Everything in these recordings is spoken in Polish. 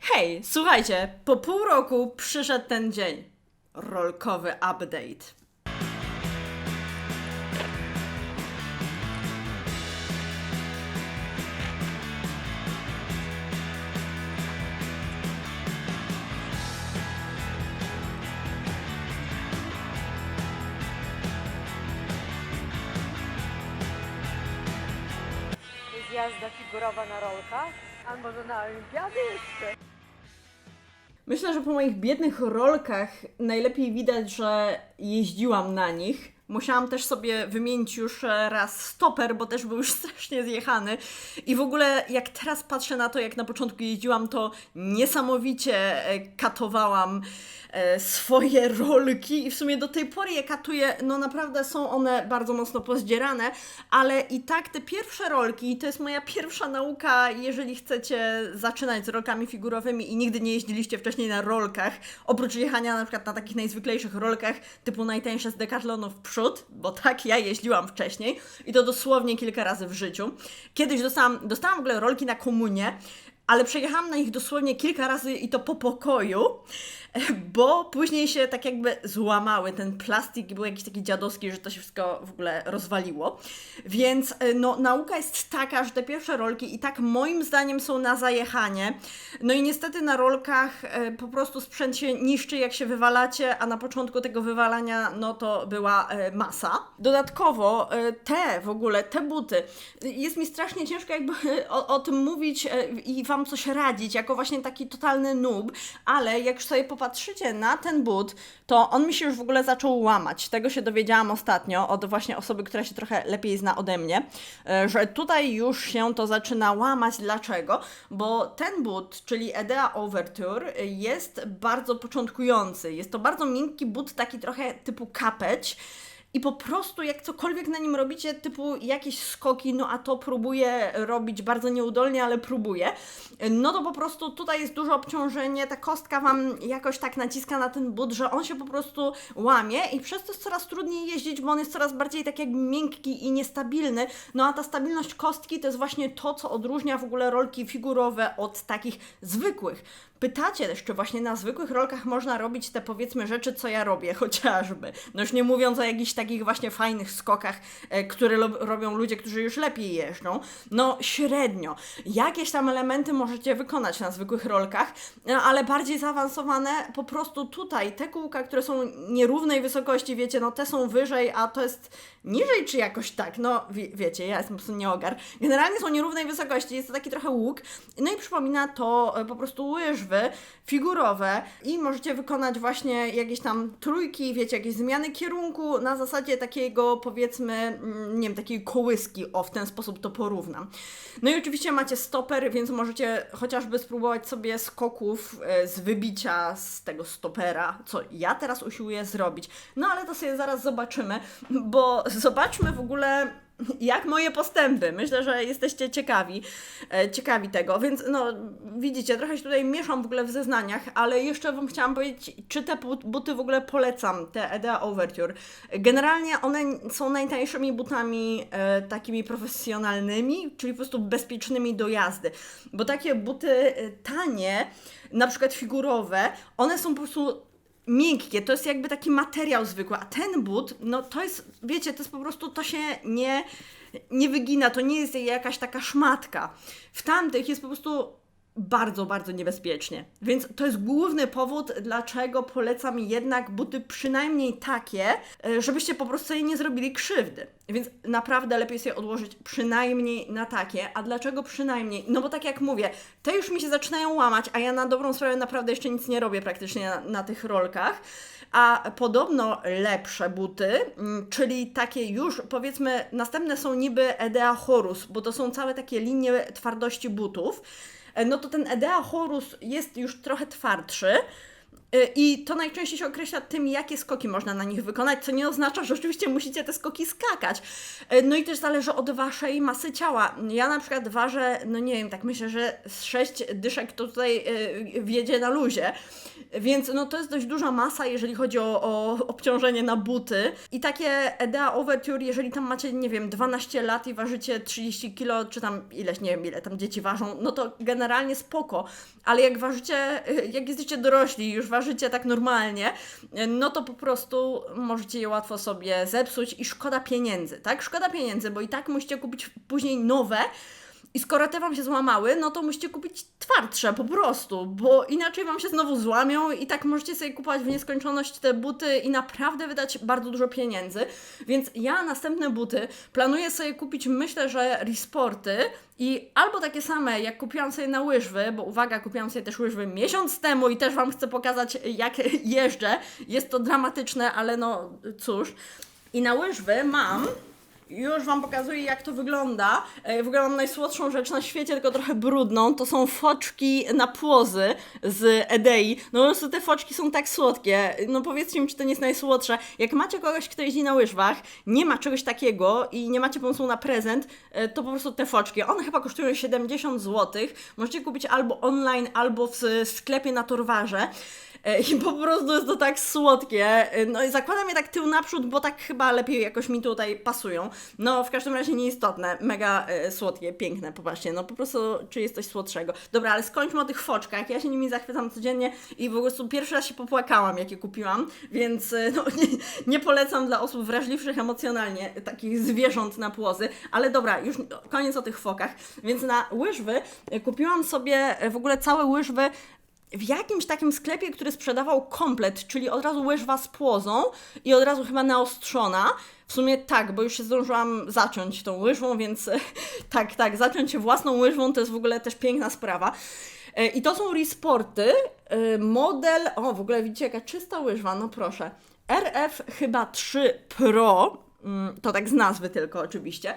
Hej, słuchajcie, po pół roku przyszedł ten dzień. Rolkowy update. jazda figurowa na rolkach, a może na jeszcze. Myślę, że po moich biednych rolkach najlepiej widać, że jeździłam na nich. Musiałam też sobie wymienić już e, raz stoper, bo też był już strasznie zjechany. I w ogóle, jak teraz patrzę na to, jak na początku jeździłam, to niesamowicie e, katowałam e, swoje rolki. I w sumie do tej pory je katuję. No naprawdę są one bardzo mocno pozdzierane, ale i tak te pierwsze rolki, to jest moja pierwsza nauka, jeżeli chcecie zaczynać z rolkami figurowymi i nigdy nie jeździliście wcześniej na rolkach, oprócz jechania na przykład na takich najzwyklejszych rolkach, typu najtańsze z Decathlonu w bo tak ja jeździłam wcześniej i to dosłownie kilka razy w życiu. Kiedyś dostałam, dostałam w ogóle rolki na komunię, ale przejechałam na nich dosłownie kilka razy i to po pokoju, bo później się tak jakby złamały. Ten plastik był jakiś taki dziadowski, że to się wszystko w ogóle rozwaliło. Więc e, no, nauka jest taka, że te pierwsze rolki i tak moim zdaniem są na zajechanie. No i niestety na rolkach e, po prostu sprzęt się niszczy, jak się wywalacie, a na początku tego wywalania no to była e, masa. Dodatkowo te w ogóle, te buty, jest mi strasznie ciężko jakby o, o tym mówić i Wam coś radzić, jako właśnie taki totalny noob, ale jak już sobie popatrzycie na ten but, to on mi się już w ogóle zaczął łamać. Tego się dowiedziałam ostatnio od właśnie osoby, która się trochę lepiej zna ode mnie, e, że tutaj już się to zaczyna łamać. Dlaczego? Bo ten but, czyli Edea Overture, jest bardzo początkujący. Jest to bardzo miękki but, taki trochę typu kapeć. I po prostu jak cokolwiek na nim robicie, typu jakieś skoki, no a to próbuję robić bardzo nieudolnie, ale próbuję, no to po prostu tutaj jest duże obciążenie, ta kostka Wam jakoś tak naciska na ten but, że on się po prostu łamie i przez to jest coraz trudniej jeździć, bo on jest coraz bardziej tak jak miękki i niestabilny, no a ta stabilność kostki to jest właśnie to, co odróżnia w ogóle rolki figurowe od takich zwykłych. Pytacie też, czy właśnie na zwykłych rolkach można robić te powiedzmy rzeczy, co ja robię, chociażby. No już nie mówiąc o jakichś takich właśnie fajnych skokach, e, które robią ludzie, którzy już lepiej jeżdżą. No średnio. Jakieś tam elementy możecie wykonać na zwykłych rolkach, no, ale bardziej zaawansowane po prostu tutaj, te kółka, które są nierównej wysokości, wiecie, no te są wyżej, a to jest niżej czy jakoś tak, no wie, wiecie, ja jestem po prostu nieogar. Generalnie są nierównej wysokości, jest to taki trochę łuk, no i przypomina to e, po prostu figurowe i możecie wykonać właśnie jakieś tam trójki, wiecie, jakieś zmiany kierunku na zasadzie takiego powiedzmy, mm, nie wiem, takiej kołyski, o w ten sposób to porównam. No i oczywiście macie stoper, więc możecie chociażby spróbować sobie skoków e, z wybicia z tego stopera, co ja teraz usiłuję zrobić. No ale to sobie zaraz zobaczymy, bo zobaczmy w ogóle jak moje postępy. Myślę, że jesteście ciekawi, e, ciekawi tego, więc no widzicie, trochę się tutaj mieszam w ogóle w zeznaniach, ale jeszcze Wam chciałam powiedzieć, czy te but- buty w ogóle polecam, te Edea Overture. Generalnie one są najtańszymi butami e, takimi profesjonalnymi, czyli po prostu bezpiecznymi do jazdy, bo takie buty e, tanie, na przykład figurowe, one są po prostu miękkie, to jest jakby taki materiał zwykły, a ten but, no to jest, wiecie, to jest po prostu, to się nie, nie wygina, to nie jest jakaś taka szmatka. W tamtych jest po prostu bardzo, bardzo niebezpiecznie. Więc to jest główny powód, dlaczego polecam jednak buty przynajmniej takie, e, żebyście po prostu sobie nie zrobili krzywdy. Więc naprawdę lepiej sobie odłożyć przynajmniej na takie. A dlaczego przynajmniej? No bo tak jak mówię, te już mi się zaczynają łamać, a ja na dobrą sprawę naprawdę jeszcze nic nie robię praktycznie na, na tych rolkach. A podobno lepsze buty, mm, czyli takie już powiedzmy, następne są niby Edea Horus, bo to są całe takie linie twardości butów. E, No to ten Edea Horus jest już trochę twardszy, I to najczęściej się określa tym, jakie skoki można na nich wykonać, co nie oznacza, że oczywiście musicie te skoki skakać. Y, No i też zależy od waszej masy ciała. Ja na przykład ważę, no nie wiem, tak myślę, że z sześć dyszek to tutaj y, wjedzie na luzie. Więc no to jest dość duża masa, jeżeli chodzi o, o obciążenie na buty. I takie EDA Overture, jeżeli tam macie, nie wiem, 12 lat i ważycie 30 kilo, czy tam ileś, nie wiem ile tam dzieci ważą, no to generalnie spoko. Ale jak ważycie, y, jak jesteście dorośli, już ważycie tak normalnie, no to po prostu możecie je łatwo sobie zepsuć i szkoda pieniędzy, tak? Szkoda pieniędzy, bo i tak musicie kupić później nowe, i skoro te Wam się złamały, no to musicie kupić twardsze po prostu, bo inaczej Wam się znowu złamią i tak możecie sobie kupować w nieskończoność te buty i naprawdę wydać bardzo dużo pieniędzy. Więc ja następne buty planuję sobie kupić, myślę, że Resporty i albo takie same, jak kupiłam sobie na łyżwy, bo uwaga, kupiłam sobie też łyżwy miesiąc temu i też Wam chcę pokazać, jak jeżdżę. Jest to dramatyczne, ale no cóż. I na łyżwy mam już Wam pokazuję, jak to wygląda. W ogóle mam najsłodszą rzecz na świecie, tylko trochę brudną. To są foczki na płozy z Edei. No po prostu te foczki są tak słodkie. No powiedzcie mi, czy to nie jest najsłodsze. Jak macie kogoś, kto jeździ na łyżwach, nie ma czegoś takiego i nie macie pomysłu na prezent, e, to po prostu te foczki. One chyba kosztują 70 zł. Możecie kupić albo online, albo w sklepie na Torwarze. E, I po prostu jest to tak słodkie. E, No i zakładam je tak tył naprzód, bo tak chyba lepiej jakoś mi tutaj pasują. No w każdym razie nieistotne. Mega e, słodkie, piękne, popatrzcie. No po prostu czy jest coś słodszego. Dobra, ale skończmy o tych foczkach. Ja się nimi zachwycam codziennie i po prostu pierwszy raz się popłakałam, jak je kupiłam, więc e, no, nie, nie polecam dla osób wrażliwszych emocjonalnie takich zwierząt na płozy. Ale dobra, już koniec o tych fokach. Więc na łyżwy e, kupiłam sobie e, w ogóle całe łyżwy w jakimś takim sklepie, który sprzedawał komplet, czyli od razu łyżwa z płozą i od razu chyba naostrzona. W sumie tak, bo już się zdążyłam zaciąć tą łyżwą, więc tak, tak, zaciąć się własną łyżwą to jest w ogóle też piękna sprawa. E, I to są Resporty, e, model, o w ogóle widzicie jaka czysta łyżwa, no proszę. RF chyba 3 Pro, mm, to tak z nazwy tylko oczywiście.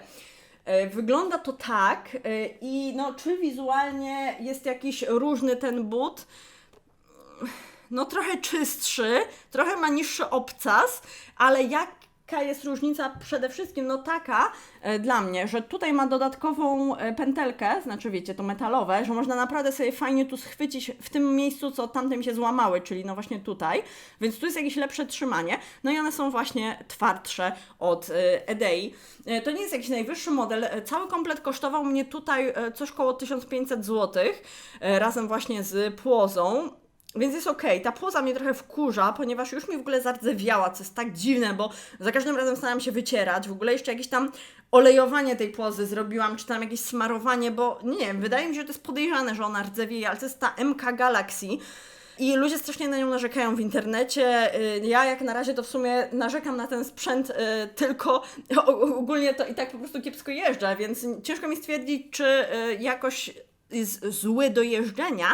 E, Wygląda to tak e, i no, czy wizualnie jest jakiś różny ten but? No trochę czystszy, trochę ma niższy obcas, ale jaka jest różnica przede wszystkim? No taka e, dla mnie, że tutaj ma dodatkową e, pętelkę, znaczy wiecie, to metalowe, że można naprawdę sobie fajnie tu schwycić w tym miejscu, co tamtym się złamały, czyli no właśnie tutaj, więc tu jest jakieś lepsze trzymanie, no i one są właśnie twardsze od e, Edei. E, To nie jest jakiś najwyższy model, E, cały komplet kosztował mnie tutaj e, coś koło 1500 zł, e, razem właśnie z płozą. Więc jest okej. Ta płoza mnie trochę wkurza, ponieważ już mi w ogóle zardzewiała, co jest tak dziwne, bo za każdym razem starałam się wycierać. W ogóle jeszcze jakieś tam olejowanie tej płozy zrobiłam, czy tam jakieś smarowanie, bo nie wiem, wydaje mi się, że to jest podejrzane, że ona rdzewieje, ale to jest ta MK Galaxy. I ludzie strasznie na nią narzekają w internecie. Y, Ja jak na razie to w sumie narzekam na ten sprzęt y, tylko ogólnie to i tak po prostu kiepsko jeżdżę, więc ciężko mi stwierdzić, czy y, jakoś jest zły do jeżdżenia,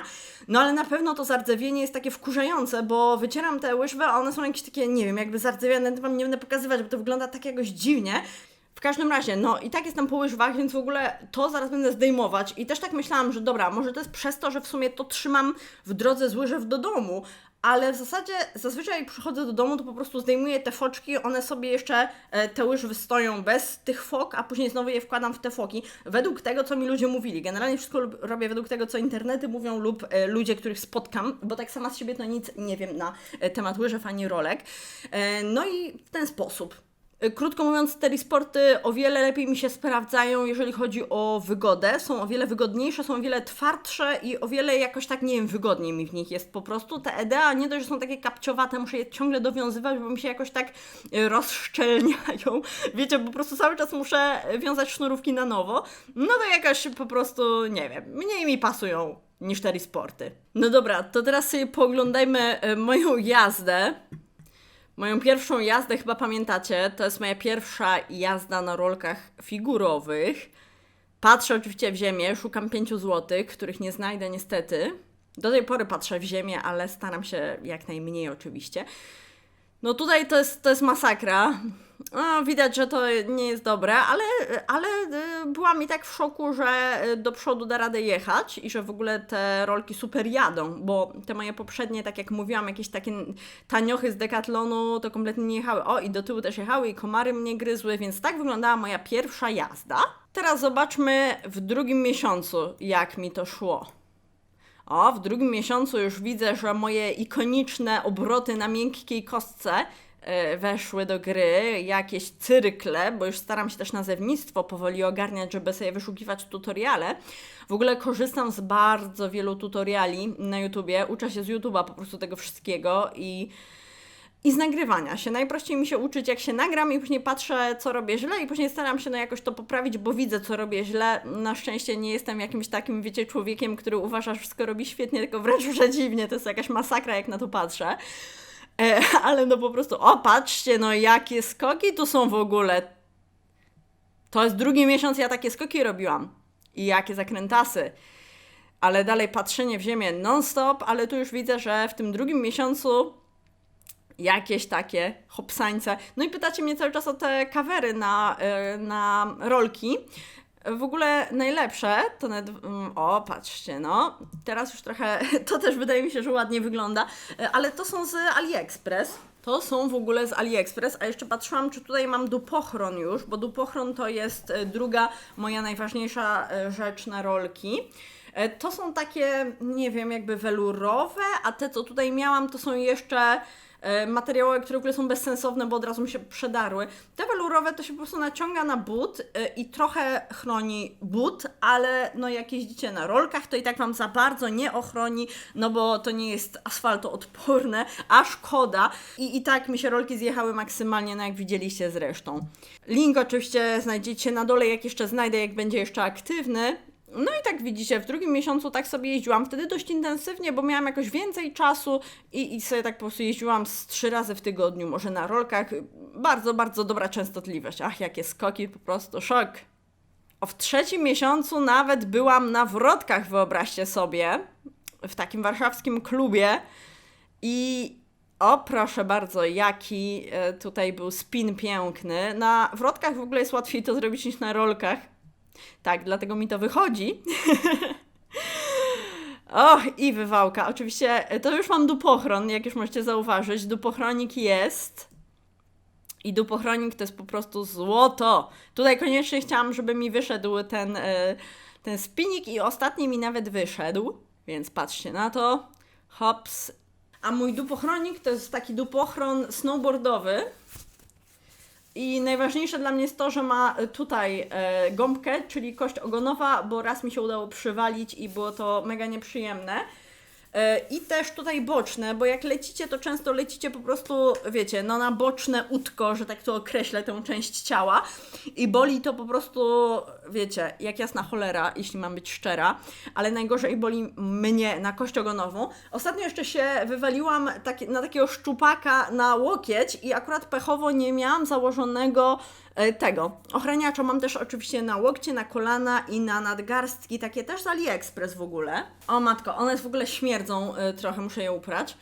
no ale na pewno to zardzewienie jest takie wkurzające, bo wycieram te łyżwy, a one są jakieś takie, nie wiem, jakby zardzewione, to wam nie będę pokazywać, bo to wygląda tak jakoś dziwnie. W każdym razie, no i tak jestem po łyżwach, więc w ogóle to zaraz będę zdejmować. I też tak myślałam, że dobra, może to jest przez to, że w sumie to trzymam w drodze z łyżew do domu, ale w zasadzie zazwyczaj przychodzę do domu, to po prostu zdejmuję te foczki, one sobie jeszcze, e, te łyżwy stoją bez tych fok, a później znowu je wkładam w te foki, według tego, co mi ludzie mówili. Generalnie wszystko robię według tego, co internety mówią lub e, ludzie, których spotkam, bo tak sama z siebie to nic nie wiem na e, temat łyżew ani rolek. No i w ten sposób. Y, Krótko mówiąc, te sporty o wiele lepiej mi się sprawdzają, jeżeli chodzi o wygodę. Są o wiele wygodniejsze, są o wiele twardsze i o wiele jakoś tak, nie wiem, wygodniej mi w nich jest po prostu. Te EDA nie dość, że są takie kapciowate, muszę je ciągle dowiązywać, bo mi się jakoś tak y, rozszczelniają. Wiecie, po prostu cały czas muszę wiązać sznurówki na nowo. No to jakoś po prostu, nie wiem, mniej mi pasują niż te sporty. No dobra, to teraz sobie pooglądajmy y, moją jazdę. Moją pierwszą jazdę chyba pamiętacie, to jest moja pierwsza jazda na rolkach figurowych. Patrzę oczywiście w ziemię, szukam 5 zł, których nie znajdę niestety. Do tej pory patrzę w ziemię, ale staram się jak najmniej oczywiście. No tutaj to jest, to jest masakra. No, widać, że to nie jest dobre, ale, ale y, byłam i tak w szoku, że y, do przodu da radę jechać i że w ogóle te rolki super jadą, bo te moje poprzednie, tak jak mówiłam, jakieś takie taniochy z Decathlonu to kompletnie nie jechały. O, i do tyłu też jechały i komary mnie gryzły, więc tak wyglądała moja pierwsza jazda. Teraz zobaczmy w drugim miesiącu, jak mi to szło. O, w drugim miesiącu już widzę, że moje ikoniczne obroty na miękkiej kostce e, weszły do gry, jakieś cyrkle, bo już staram się też nazewnictwo powoli ogarniać, żeby sobie wyszukiwać tutoriale. W ogóle korzystam z bardzo wielu tutoriali na YouTubie, uczę się z YouTube'a po prostu tego wszystkiego i i z nagrywania się. Najprościej mi się uczyć, jak się nagram i później patrzę, co robię źle i później staram się no jakoś to poprawić, bo widzę, co robię źle. Na szczęście nie jestem jakimś takim, wiecie, człowiekiem, który uważa, że wszystko robi świetnie, tylko wręcz przeciwnie. To jest jakaś masakra, jak na to patrzę. E, ale no po prostu, o patrzcie, no jakie skoki tu są w ogóle. To jest drugi miesiąc, ja takie skoki robiłam. I jakie zakrętasy. Ale dalej patrzenie w ziemię non-stop, ale tu już widzę, że w tym drugim miesiącu jakieś takie hopsańce. No i pytacie mnie cały czas o te kawery na, y, na rolki. W ogóle najlepsze to nawet. mm, O, patrzcie, no. Teraz już trochę. To też wydaje mi się, że ładnie wygląda, y, ale to są z AliExpress. To są w ogóle z AliExpress, a jeszcze patrzyłam, czy tutaj mam dupochron już, bo dupochron to jest y, druga moja najważniejsza rzecz na rolki. To są takie, nie wiem, jakby welurowe, a te, co tutaj miałam, to są jeszcze materiały, które w ogóle są bezsensowne, bo od razu mi się przedarły. Te welurowe to się po prostu naciąga na but e, i trochę chroni but, ale no jak jeździcie na rolkach, to i tak Wam za bardzo nie ochroni, no bo to nie jest asfaltoodporne, a szkoda. I, I tak mi się rolki zjechały maksymalnie, no jak widzieliście zresztą. Link oczywiście znajdziecie na dole, jak jeszcze znajdę, jak będzie jeszcze aktywny. No i tak widzicie, w drugim miesiącu tak sobie jeździłam, wtedy dość intensywnie, bo miałam jakoś więcej czasu i, i sobie tak po prostu jeździłam z trzy razy w tygodniu, może na rolkach. Bardzo, bardzo dobra częstotliwość. Ach, jakie skoki, po prostu szok. O, w trzecim miesiącu nawet byłam na wrotkach, wyobraźcie sobie, w takim warszawskim klubie i o, proszę bardzo, jaki e, tutaj był spin piękny. Na wrotkach w ogóle jest łatwiej to zrobić niż na rolkach. Tak, dlatego mi to wychodzi. O, i wywałka. Oczywiście e, to już mam dupochron, jak już możecie zauważyć. Dupochronik jest. I dupochronik to jest po prostu złoto. Tutaj koniecznie chciałam, żeby mi wyszedł ten, e, ten spinik i ostatni mi nawet wyszedł. Więc patrzcie na to. Hops. A mój dupochronik to jest taki dupochron snowboardowy. I najważniejsze dla mnie jest to, że ma tutaj e, gąbkę, czyli kość ogonowa, bo raz mi się udało przywalić i było to mega nieprzyjemne. E, I też tutaj boczne, bo jak lecicie, to często lecicie po prostu, wiecie, no na boczne łódko, że tak to określę, tę część ciała. I boli to po prostu, wiecie, jak jasna cholera, jeśli mam być szczera. Ale najgorzej boli mnie na kość ogonową. Ostatnio jeszcze się wywaliłam na takiego szczupaka na łokieć i akurat pechowo nie miałam założonego tego. Ochraniacza mam też oczywiście na łokcie, na kolana i na nadgarstki, takie też z AliExpress w ogóle. O matko, one w ogóle śmierdzą e, trochę, muszę je uprać.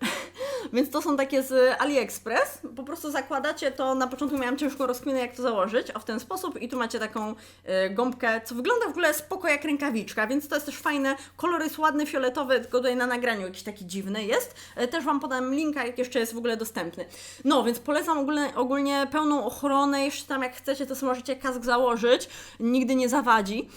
Więc to są takie z AliExpress. Po prostu zakładacie to. Na początku miałam ciężką rozkminę, jak to założyć, o w ten sposób. I tu macie taką e, gąbkę, co wygląda w ogóle spoko jak rękawiczka, więc to jest też fajne. Kolor jest ładny, fioletowy, tylko tutaj na nagraniu jakiś taki dziwny jest. E, też Wam podam linka, jak jeszcze jest w ogóle dostępny. No, więc polecam ogólnie, ogólnie pełną ochronę. Jeszcze tam, jak chcecie, to sobie możecie kask założyć. Nigdy nie zawadzi.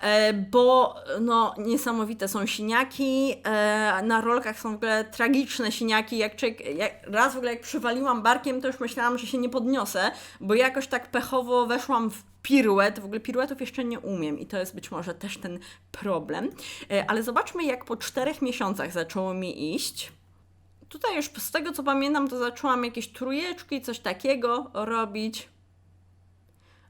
E, bo no, niesamowite są siniaki, e, na rolkach są w ogóle tragiczne siniaki, jak, czek- jak raz w ogóle jak przywaliłam barkiem, to już myślałam, że się nie podniosę, bo jakoś tak pechowo weszłam w piruet, w ogóle piruetów jeszcze nie umiem i to jest być może też ten problem, e, ale zobaczmy jak po czterech miesiącach zaczęło mi iść. Tutaj już z tego co pamiętam, to zaczęłam jakieś trójeczki, coś takiego robić.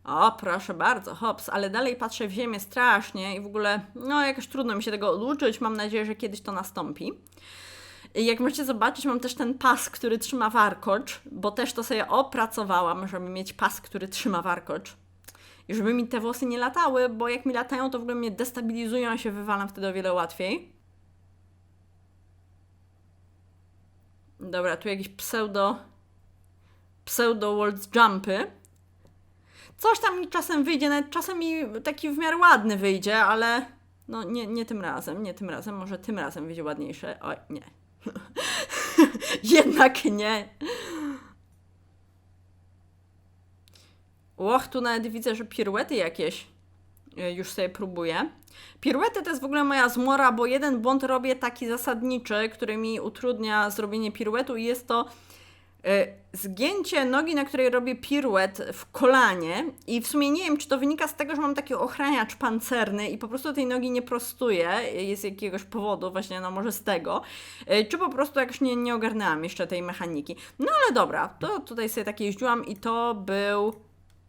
O, proszę bardzo, hops, ale dalej patrzę w ziemię strasznie i w ogóle, no jakoś trudno mi się tego oduczyć. Mam nadzieję, że kiedyś to nastąpi. Jak możecie zobaczyć, mam też ten pas, który trzyma warkocz, bo też to sobie opracowałam, żeby mieć pas, który trzyma warkocz. I żeby mi te włosy nie latały, bo jak mi latają, to w ogóle mnie destabilizują, się wywalam wtedy o wiele łatwiej. Dobra, tu jakiś pseudo pseudo world jumpy. Coś tam mi czasem wyjdzie, nawet czasem mi taki w miarę ładny wyjdzie, ale no nie, nie tym razem, nie tym razem, może tym razem wyjdzie ładniejsze. Oj, nie. Jednak nie. Och, tu nawet widzę, że piruety jakieś y, już sobie próbuję. Piruety to jest w ogóle moja zmora, bo jeden błąd robię taki zasadniczy, który mi utrudnia zrobienie piruetu i jest to zgięcie nogi, na której robię piruet w kolanie i w sumie nie wiem, czy to wynika z tego, że mam taki ochraniacz pancerny i po prostu tej nogi nie prostuję, jest z jakiegoś powodu, właśnie no może z tego, y, czy po prostu jakoś nie, nie ogarnęłam jeszcze tej mechaniki. No ale dobra, to tutaj sobie takie jeździłam i to był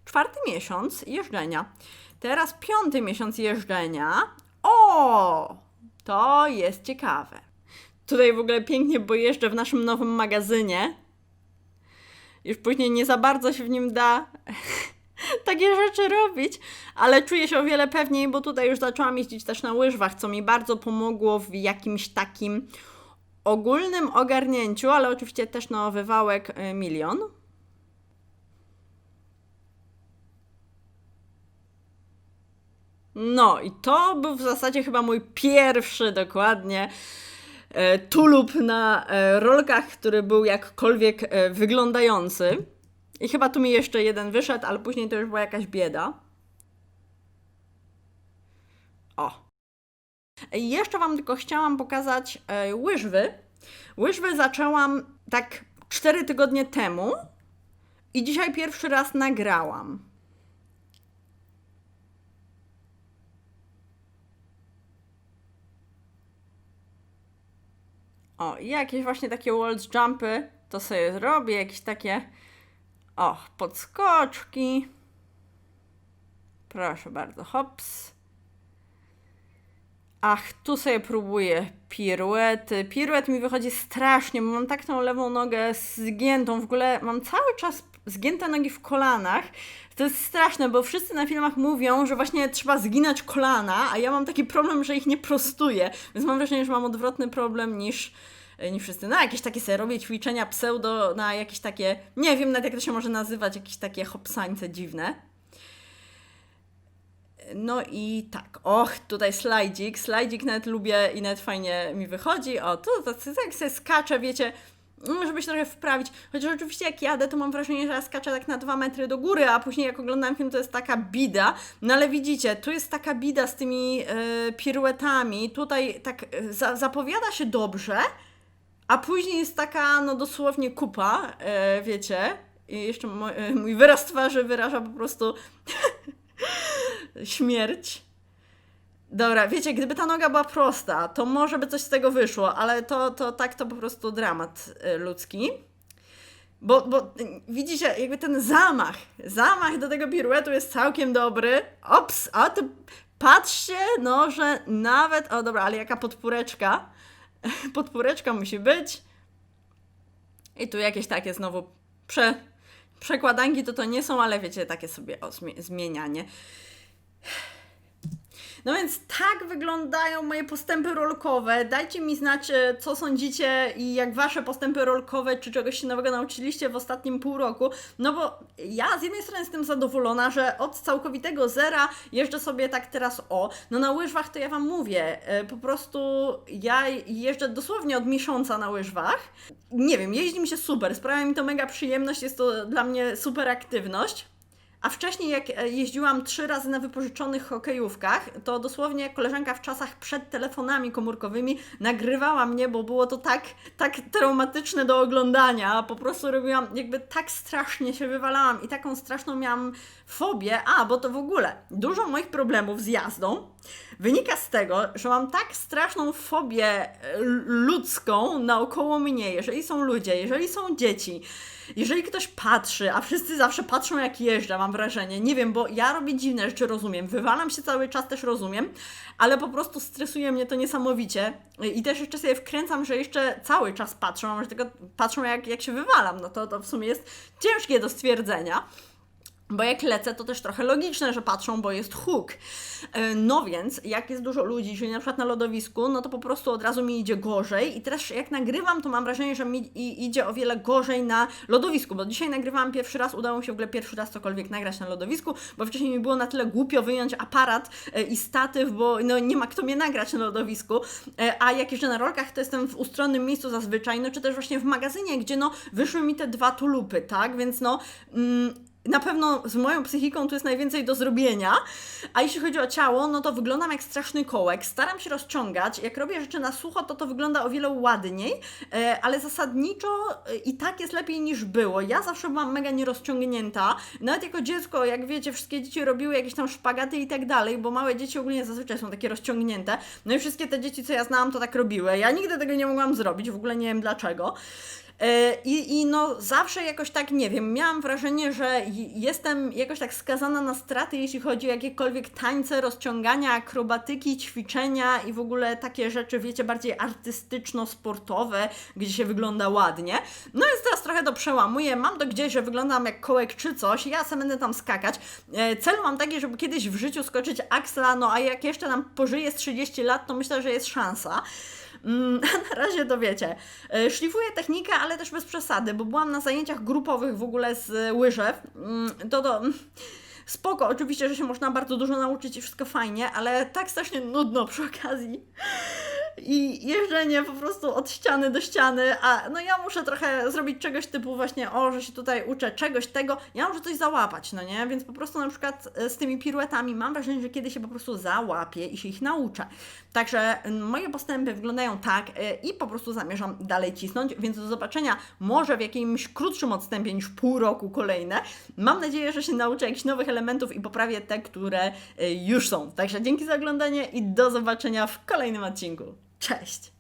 czwarty miesiąc jeżdżenia. Teraz piąty miesiąc jeżdżenia. O! To jest ciekawe. Tutaj w ogóle pięknie, bo jeżdżę w naszym nowym magazynie. Już później nie za bardzo się w nim da takie rzeczy robić, ale czuję się o wiele pewniej, bo tutaj już zaczęłam jeździć też na łyżwach, co mi bardzo pomogło w jakimś takim ogólnym ogarnięciu, ale oczywiście też no wywałek y, milion. No i to był w zasadzie chyba mój pierwszy dokładnie tulub na e, rolkach, który był jakkolwiek e, wyglądający. I chyba tu mi jeszcze jeden wyszedł, ale później to już była jakaś bieda. O. I jeszcze Wam tylko chciałam pokazać e, łyżwy. Łyżwy zaczęłam tak 4 tygodnie temu i dzisiaj pierwszy raz nagrałam. O, jakieś właśnie takie wall jumpy to sobie zrobię, jakieś takie o, podskoczki. Proszę bardzo, hops. Ach, tu sobie próbuję piruety. Piruet mi wychodzi strasznie, bo mam tak tą lewą nogę zgiętą. W ogóle mam cały czas zgięte nogi w kolanach. To jest straszne, bo wszyscy na filmach mówią, że właśnie trzeba zginać kolana, a ja mam taki problem, że ich nie prostuję. Więc mam wrażenie, że mam odwrotny problem niż, niż wszyscy. No, jakieś takie sobie robię ćwiczenia pseudo na jakieś takie, nie wiem nawet jak to się może nazywać, jakieś takie hopsańce dziwne. No i tak, och, tutaj slajdzik, slajdzik nawet lubię i nawet fajnie mi wychodzi. O, tu jak sobie skaczę, wiecie, żeby się trochę wprawić. Chociaż oczywiście jak jadę, to mam wrażenie, że ja skaczę tak na dwa metry do góry, a później jak oglądam film, to jest taka bida. No ale widzicie, tu jest taka bida z tymi e, piruetami. Tutaj tak e, za, zapowiada się dobrze, a później jest taka, no dosłownie kupa, e, wiecie. I jeszcze e, mój wyraz twarzy wyraża po prostu śmierć. Dobra, wiecie, gdyby ta noga była prosta, to może by coś z tego wyszło, ale to, to tak to po prostu dramat y, ludzki. Bo, bo y, widzicie, jakby ten zamach, zamach do tego piruetu jest całkiem dobry. Ops, a to patrzcie, no, że nawet, o dobra, ale jaka podpóreczka. Podpóreczka musi być. I tu jakieś takie znowu prze, przekładanki to to nie są, ale wiecie, takie sobie o, zmie- zmienianie. No więc tak wyglądają moje postępy rolkowe. Dajcie mi znać, e, co sądzicie i jak wasze postępy rolkowe, czy czegoś się nowego nauczyliście w ostatnim pół roku. No bo ja z jednej strony jestem zadowolona, że od całkowitego zera jeżdżę sobie tak teraz o. No na łyżwach to ja wam mówię, e, po prostu ja jeżdżę dosłownie od miesiąca na łyżwach. Nie wiem, jeździ mi się super, sprawia mi to mega przyjemność, jest to dla mnie super aktywność. A wcześniej, jak e, jeździłam trzy razy na wypożyczonych hokejówkach, to dosłownie koleżanka w czasach przed telefonami komórkowymi nagrywała mnie, bo było to tak, tak traumatyczne do oglądania. Po prostu robiłam, jakby tak strasznie się wywalałam i taką straszną miałam fobię. A, bo to w ogóle dużo moich problemów z jazdą wynika z tego, że mam tak straszną fobię e, ludzką naokoło mnie, jeżeli są ludzie, jeżeli są dzieci. Jeżeli ktoś patrzy, a wszyscy zawsze patrzą jak jeżdżę, mam wrażenie, nie wiem, bo ja robię dziwne rzeczy, rozumiem, wywalam się cały czas, też rozumiem, ale po prostu stresuje mnie to niesamowicie. I też jeszcze sobie wkręcam, że jeszcze cały czas patrzą, że tylko patrzą jak, jak się wywalam, no to, to w sumie jest ciężkie do stwierdzenia. Bo jak lecę, to też trochę logiczne, że patrzą, bo jest huk. E, No więc, jak jest dużo ludzi, czyli na przykład na lodowisku, no to po prostu od razu mi idzie gorzej. I też jak nagrywam, to mam wrażenie, że mi idzie o wiele gorzej na lodowisku, bo dzisiaj nagrywałam pierwszy raz, udało mi się w ogóle pierwszy raz cokolwiek nagrać na lodowisku, bo wcześniej mi było na tyle głupio wyjąć aparat e, i statyw, bo no, nie ma kto mnie nagrać na lodowisku. E, A jak jeżdżę na rolkach, to jestem w ustronnym miejscu zazwyczaj, no czy też właśnie w magazynie, gdzie no wyszły mi te dwa tulupy, tak? Więc no. Mm, na pewno z moją psychiką tu jest najwięcej do zrobienia. A jeśli chodzi o ciało, no to wyglądam jak straszny kołek. Staram się rozciągać. Jak robię rzeczy na sucho, to to wygląda o wiele ładniej, e, ale zasadniczo e, i tak jest lepiej niż było. Ja zawsze byłam mega nierozciągnięta. Nawet jako dziecko, jak wiecie, wszystkie dzieci robiły jakieś tam szpagaty i tak dalej, bo małe dzieci ogólnie zazwyczaj są takie rozciągnięte. No i wszystkie te dzieci, co ja znałam, to tak robiły. Ja nigdy tego nie mogłam zrobić, w ogóle nie wiem dlaczego. E, I, I no zawsze jakoś tak, nie wiem, miałam wrażenie, że jestem jakoś tak skazana na straty, jeśli chodzi o jakiekolwiek tańce, rozciągania, akrobatyki, ćwiczenia i w ogóle takie rzeczy, wiecie, bardziej artystyczno-sportowe, gdzie się wygląda ładnie. No więc teraz trochę to przełamuję, mam to gdzieś, że wyglądam jak kołek czy coś, ja sobie będę tam skakać. E, Cel mam taki, żeby kiedyś w życiu skoczyć aksla, no a jak jeszcze nam pożyję z 30 lat, to myślę, że jest szansa. Mm, A na razie to wiecie. E, Szlifuję technikę, ale też bez przesady, bo byłam na zajęciach grupowych w ogóle z e, łyżew. Mm, To to. mm, Spoko, oczywiście, że się można bardzo dużo nauczyć i wszystko fajnie, ale tak strasznie nudno przy okazji. I jeżdżenie po prostu od ściany do ściany, a no ja muszę trochę zrobić czegoś typu właśnie, o, że się tutaj uczę czegoś tego, ja muszę coś załapać, no nie? Więc po prostu na przykład e, z tymi piruetami mam wrażenie, że kiedyś się po prostu załapię i się ich nauczę. Także moje postępy wyglądają tak e, i po prostu zamierzam dalej cisnąć, więc do zobaczenia może w jakimś krótszym odstępie niż pół roku kolejne. Mam nadzieję, że się nauczę jakichś nowych elementów i poprawię te, które e, już są. Także dzięki za oglądanie i do zobaczenia w kolejnym odcinku. Cześć!